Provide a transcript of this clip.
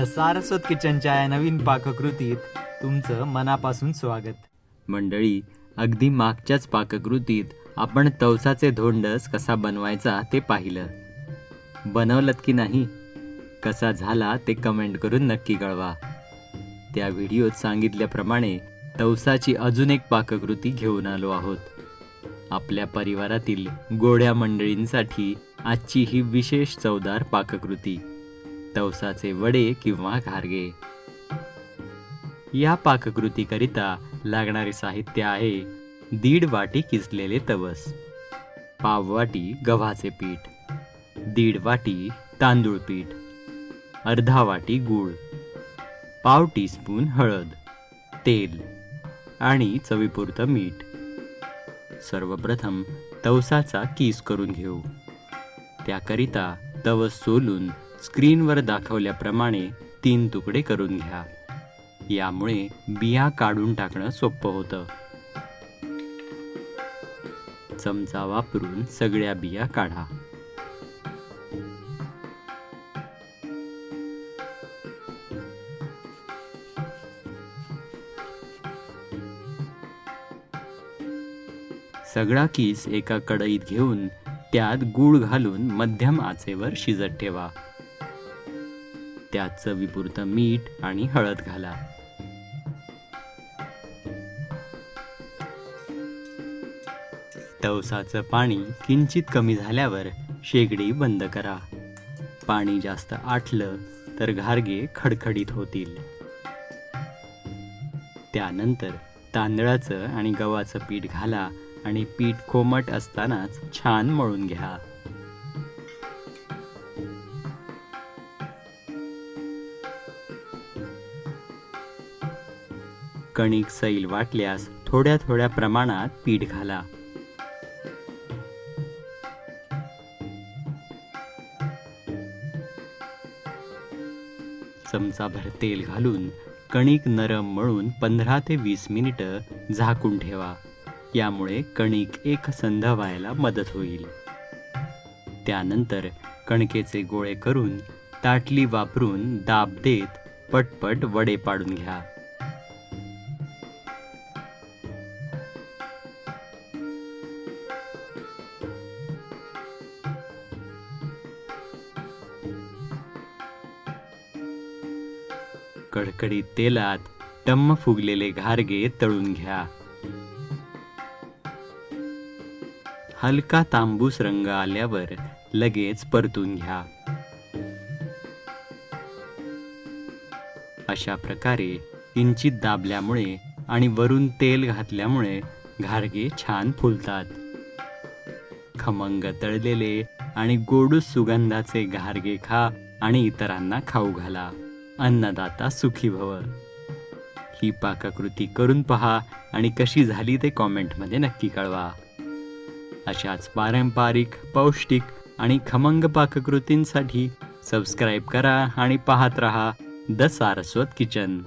The Saraswat किचनच्या या नवीन पाककृतीत तुमचं मनापासून स्वागत. मंडळी अगदी मागच्याच पाककृतीत आपण तवसाचे धोंडस कसा बनवायचा ते पाहिलं. बनवलत की नाही? कसा झाला ते कमेंट करून नक्की कळवा. त्या व्हिडिओत सांगितल्याप्रमाणे तवसाची अजून एक पाककृती घेऊन आलो आहोत. आपल्या परिवारातील गोड्या मंडळींसाठी आजची ही विशेष चवदार पाककृती. तवसाचे वडे किंवा घारगे. या पाककृतीकरिता लागणारे साहित्य आहे दीड वाटी किसलेले तवस पाव वाटी गव्हाचे पीठ दीड वाटी तांदूळ पीठ अर्धा वाटी गूळ पाव टीस्पून हळद तेल आणि चवीपुरतं मीठ. सर्वप्रथम तवसाचा किस करून घेऊ. त्याकरिता तवस सोलून स्क्रीनवर दाखवल्याप्रमाणे तीन तुकडे करून घ्या. यामुळे बिया काढून टाकणं सोपं होतं. चमचा वापरून सगळ्या बिया काढा. सगळा किस एका कढईत घेऊन त्यात गूळ घालून मध्यम आचेवर शिजत ठेवा. त्यात चवीपुरतं मीठ आणि हळद घाला. तवसाचं पाणी किंचित कमी झाल्यावर शेगडी बंद करा. पाणी जास्त आटलं तर घारगे खडखडीत होतील. त्यानंतर तांदळाचं आणि गव्हाचं पीठ घाला आणि पीठ कोमट असतानाच छान मळून घ्या. कणिक सैल वाटल्यास थोड्या थोड्या प्रमाणात पीठ घाला. चमचाभर तेल घालून कणिक नरम मळून पंधरा ते वीस मिनिटं झाकून ठेवा. यामुळे कणिक एकसंध व्हायला मदत होईल. त्यानंतर कणकेचे गोळे करून ताटली वापरून दाब देत पटपट वडे पाडून घ्या. कडकडीत तेलात टम्म फुगलेले घारगे तळून घ्या. हलका तांबूस रंग आल्यावर लगेच परतून घ्या. अशा प्रकारे किंचित दाबल्यामुळे आणि वरून तेल घातल्यामुळे घारगे छान फुलतात. खमंग तळलेले आणि गोडूस सुगंधाचे घारगे खा आणि इतरांना खाऊ घाला. अन्नदाता सुखी भव. ही पाककृती करून पहा आणि कशी झाली ते कॉमेंटमध्ये नक्की कळवा. अशाच पारंपरिक पौष्टिक आणि खमंग पाककृतींसाठी सबस्क्राईब करा आणि पाहत रहा द सारस्वत किचन.